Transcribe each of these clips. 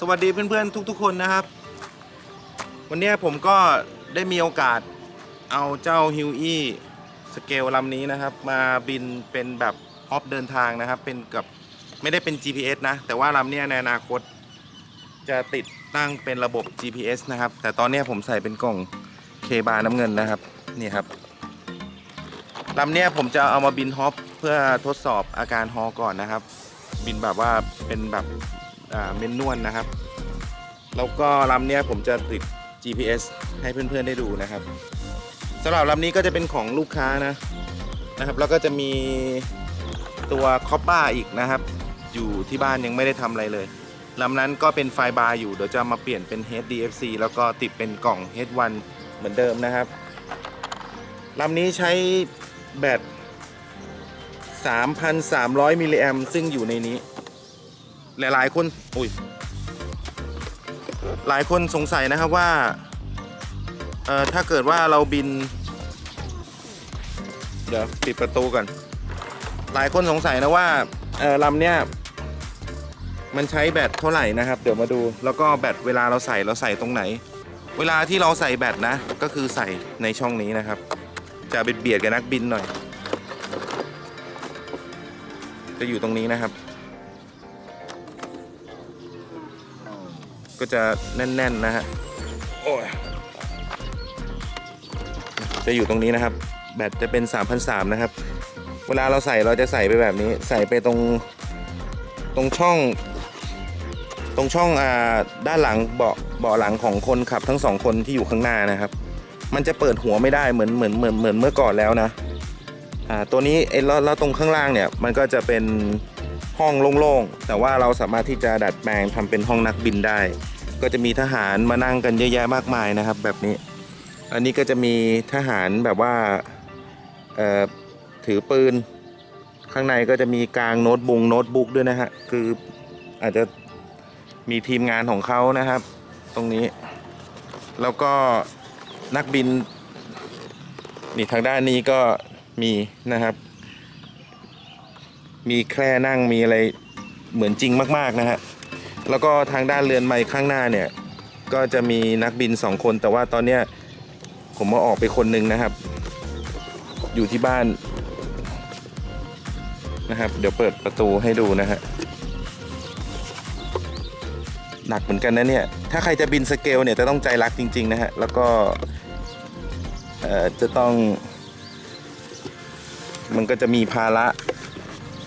สวัสดีเพื่อนๆทุก ๆ คนนะครับ วันนี้ผมก็ได้มีโอกาสเอาเจ้าฮิวอี้สเกลลำนี้นะครับ มาบินเป็นแบบฮอปเดินทางนะครับ เป็นกับไม่ได้เป็น GPS นะ แต่ว่าลำเนี้ยในอนาคตจะติดตั้งเป็นระบบ GPS นะครับ แต่ตอนเนี้ยผมใส่เป็นกล่องเคบาน้ำเงินนะครับ นี่ครับลำเนี้ยผมจะเอามาบินฮอปเพื่อทดสอบอาการฮอก่อนนะครับ บินแบบว่าเป็นแบบ เมนนวลนะครับ แล้วก็ลำเนี้ยผมจะติด GPS ให้เพื่อนๆได้ดูนะครับสำหรับลำนี้ก็จะเป็นของลูกค้านะนะครับแล้วก็จะมีตัวคอปบ้าอีกนะครับ อยู่ที่บ้านยังไม่ได้ทำอะไรเลยลำนั้นก็เป็นไฟบาร์อยู่เดี๋ยวจะมาเปลี่ยนเป็น HDFC แล้วก็ติดเป็นกล่อง H1 เหมือนเดิมนะครับลำนี้ใช้แบต 3,300 มิลลิแอมซึ่งอยู่ในนี้ หลายๆ คนอุ้ยหลายคนสงสัยนะครับว่าเอ่อถ้าเกิดว่าเราบิน เดี๋ยวปิดประตูก่อน หลายคนสงสัยนะว่าเอ่อลำเนี้ยมันใช้แบตเท่าไหร่นะครับ เดี๋ยวมาดูแล้วก็แบตเวลาเราใส่เราใส่ตรงไหน เวลาที่เราใส่แบตนะ ก็คือใส่ในช่องนี้นะครับ จะเบียดๆกับนักบินหน่อย จะอยู่ตรงนี้นะครับ ก็จะแน่นๆนะฮะโอ้ยจะอยู่ตรงนี้นะครับ แบตจะเป็น3,300นะครับ เวลาเราใส่เราจะใส่ไปแบบนี้ ใส่ไปตรงตรงช่อง ตรงช่องอ่าด้านหลังเบาะเบาะหลังของคนขับทั้งสองคนที่อยู่ข้างหน้านะครับ มันจะเปิดหัวไม่ได้เหมือนเหมือนเหมือนเหมือนเมื่อก่อนแล้วนะอ่าตัวนี้ไอ้แล้วแล้วตรงข้างล่างเนี่ยมันก็จะเป็น ห้องโล่งๆ แต่ว่าเราสามารถที่จะดัดแปลงทำเป็นห้องนักบินได้ ก็จะมีทหารมานั่งกันเยอะแยะมากมายนะครับ แบบนี้ อันนี้ก็จะมีทหารแบบว่าถือปืน ข้างในก็จะมีกลางโน้ตบุงโน้ตบุ๊กด้วยนะฮะ คืออาจจะมีทีมงานของเขานะครับ ตรงนี้ แล้วก็นักบินนี่ทางด้านนี้ก็มีนะครับ มีแคร่นั่งมีอะไรเหมือนจริงมาก ๆ นะฮะ แล้วก็ทางด้านเรือนไม้ข้างหน้าเนี่ย ก็จะมีนักบินสองคน แต่ว่าตอนเนี้ยผมมาออกไปคนหนึ่งนะครับ อยู่ที่บ้านนะครับ เดี๋ยวเปิดประตูให้ดูนะฮะหนักเหมือนกันนะเนี่ย ถ้าใครจะบินสเกลเนี่ยจะต้องใจรักจริง ๆ นะฮะ แล้วก็เอ่อจะต้อง มันก็จะมีภาระ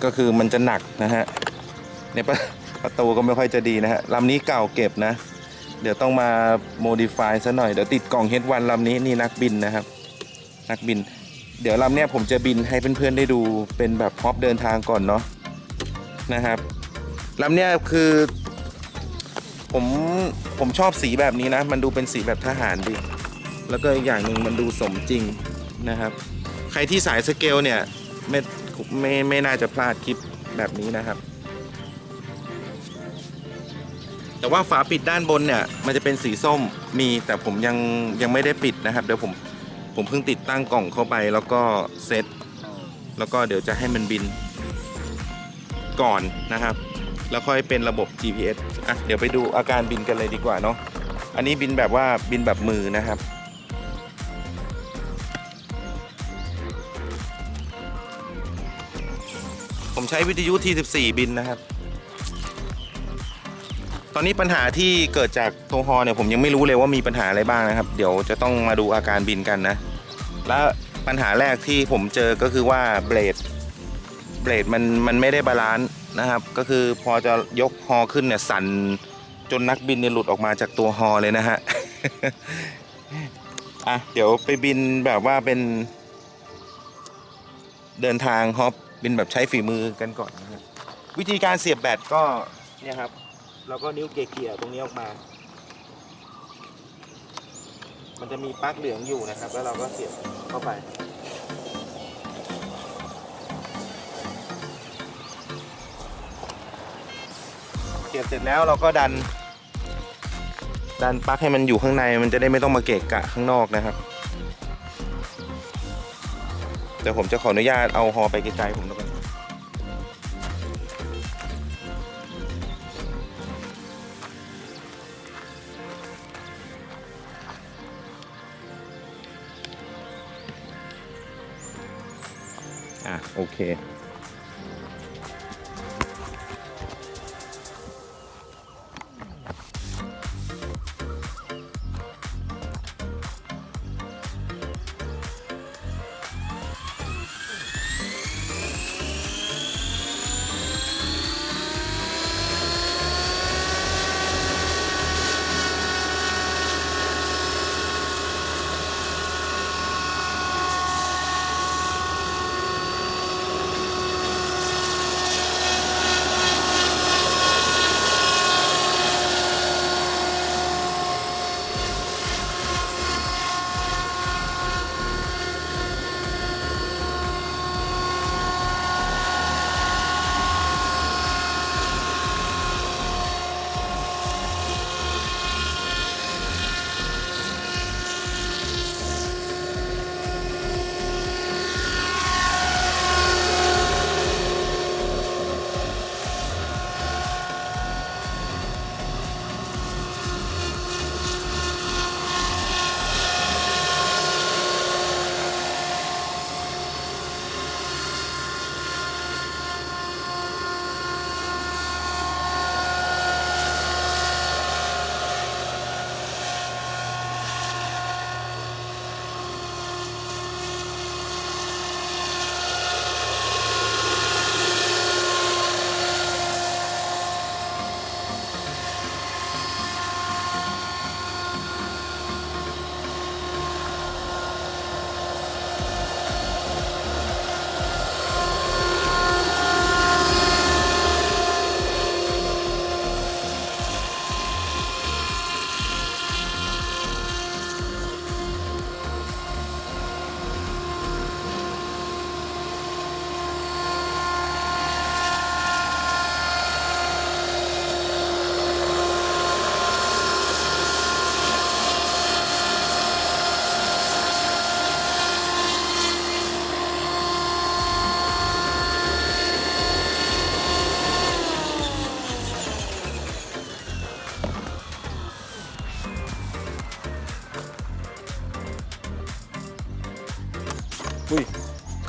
ก็คือมันจะหนักนะฮะเนี่ยประประตูก็ไม่ค่อยจะดีนะฮะลำนี้เก่าเก็บนะ เดี๋ยวต้องมาโมดิฟายซะหน่อยเดี๋ยวติดกล่องเฮดวันลำนี้นี่นักบินนะครับ นักบิน เดี๋ยวลำเนี้ยผมจะบินให้เพื่อนๆได้ดูเป็นแบบพร็อปเดินทางก่อนเนาะนะครับลำเนี้ยคือผมผมชอบสีแบบนี้นะ มันดูเป็นสีแบบทหารดี แล้วก็อีกอย่างหนึ่งมันดูสมจริงนะครับ ใครที่สายสเกลเนี่ยไม่ ไม่ไม่น่าจะพลาดคลิปแบบนี้นะครับ แต่ว่าฝาปิดด้านบนเนี่ย มันจะเป็นสีส้มมีแต่ผมยังยังไม่ได้ปิดนะครับ เดี๋ยวผมผมเพิ่งติดตั้งกล่องเข้าไปแล้วก็เซตแล้วก็เดี๋ยวจะให้มันบินก่อนนะครับ แล้วค่อยเป็นระบบ GPS อะเดี๋ยวไปดูอาการบินกันเลยดีกว่าเนาะอันนี้บินแบบว่าบินแบบมือนะครับ ผมใช้วิทยุ T14 บินนะครับ ตอนนี้ปัญหาที่เกิดจากโทรฮอลเนี่ยผมยังไม่รู้เลยว่ามีปัญหาอะไรบ้างนะครับ เดี๋ยวจะต้องมาดูอาการบินกันนะ และปัญหาแรกที่ผมเจอก็คือว่าเบรดเบรดมันมันไม่ได้บาลานซ์นะครับ ก็คือพอจะยกฮอขึ้นเนี่ยสั่นจนนักบินเนี่ยหลุดออกมาจากตัวฮอเลยนะฮะ อะ เดี๋ยวไปบินแบบว่าเป็น เดินทางฮอป บินแบบใช้ฝีมือกันก่อนนะครับวิธีการเสียบแบตก็เนี่ยครับเราก็นิ้วเกี่ยๆตรงนี้ออกมา มันจะมีปลั๊กเหลืองอยู่นะครับ แล้วเราก็เสียบเข้าไป เสียบเสร็จแล้วเราก็ดัน ดันปลั๊กให้มันอยู่ข้างในมันจะได้ไม่ต้องมาเกะกะข้างนอกนะครับ เดี๋ยวผมจะขออนุญาตเอาฮอไปไกลๆผมแล้วกันอะโอเค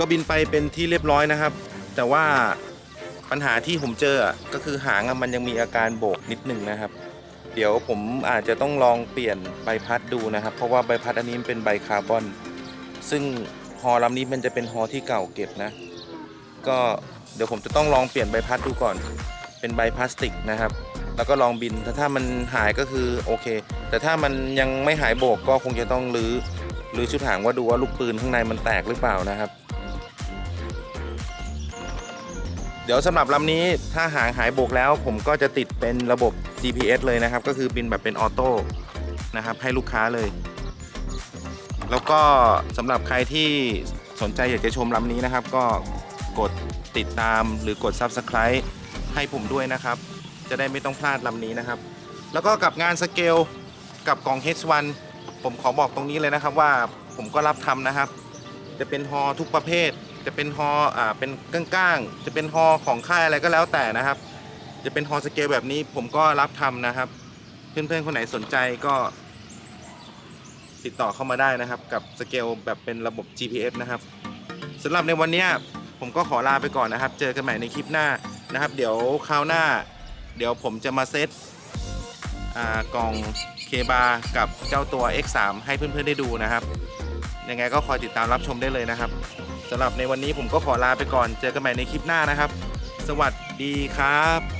ก็บินไปเป็นที่เรียบร้อยนะครับ แต่ว่าปัญหาที่ผมเจอก็คือหางมันยังมีอาการโบกนิดนึงนะครับ เดี๋ยวผมอาจจะต้องลองเปลี่ยนใบพัดดูนะครับ เพราะว่าใบพัดอันนี้เป็นใบคาร์บอน ซึ่งฮอลำนี้มันจะเป็นฮอที่เก่าเก็บนะ ก็เดี๋ยวผมจะต้องลองเปลี่ยนใบพัดดูก่อน เป็นใบพลาสติกนะครับ แล้วก็ลองบินแต่ถ้ามันหายก็คือโอเค แต่ถ้ามันยังไม่หายโบกก็คงจะต้องรื้อรื้อชุดหางว่าดูว่าลูกปืนข้างในมันแตกหรือเปล่านะครับ ดี๋ยวสำหรับลำนี้ถ้าหางหายโบกแล้ว ผมก็จะติดเป็นระบบ GPS เลยนะครับ ก็คือบินแบบเป็นออโต้นะครับให้ลูกค้าเลย แล้วก็สำหรับใครที่สนใจอยากจะชมลำนี้นะครับ ก็กดติดตามหรือกด Subscribe ให้ผมด้วยนะครับ จะได้ไม่ต้องพลาดลำนี้นะครับ แล้วก็กับงานสเกลกับกล่อง H1 ผมขอบอกตรงนี้เลยนะครับว่าผมก็รับทำนะครับ จะเป็นฮอทุกประเภท จะเป็นฮออ่าเป็นก้างๆจะเป็นฮอของค่ายอะไรก็แล้วแต่นะครับ จะเป็นฮอสเกลแบบนี้ผมก็รับทำนะครับ เพื่อนๆคนไหนสนใจก็ ติดต่อเข้ามาได้นะครับ กับสเกลแบบเป็นระบบ GPS นะครับสำหรับในวันนี้ผมก็ขอลาไปก่อนนะครับ เจอกันใหม่ในคลิปหน้านะครับ เดี๋ยวคราวหน้า เดี๋ยวผมจะมาเซตอ่ากล่องเคบากับเจ้าตัว X3 ให้เพื่อนๆได้ดูนะครับ ยังไงก็คอยติดตามรับชมได้เลยนะครับ สำหรับในวันนี้ผมก็ขอลาไปก่อน เจอกันใหม่ในคลิปหน้านะครับ สวัสดีครับ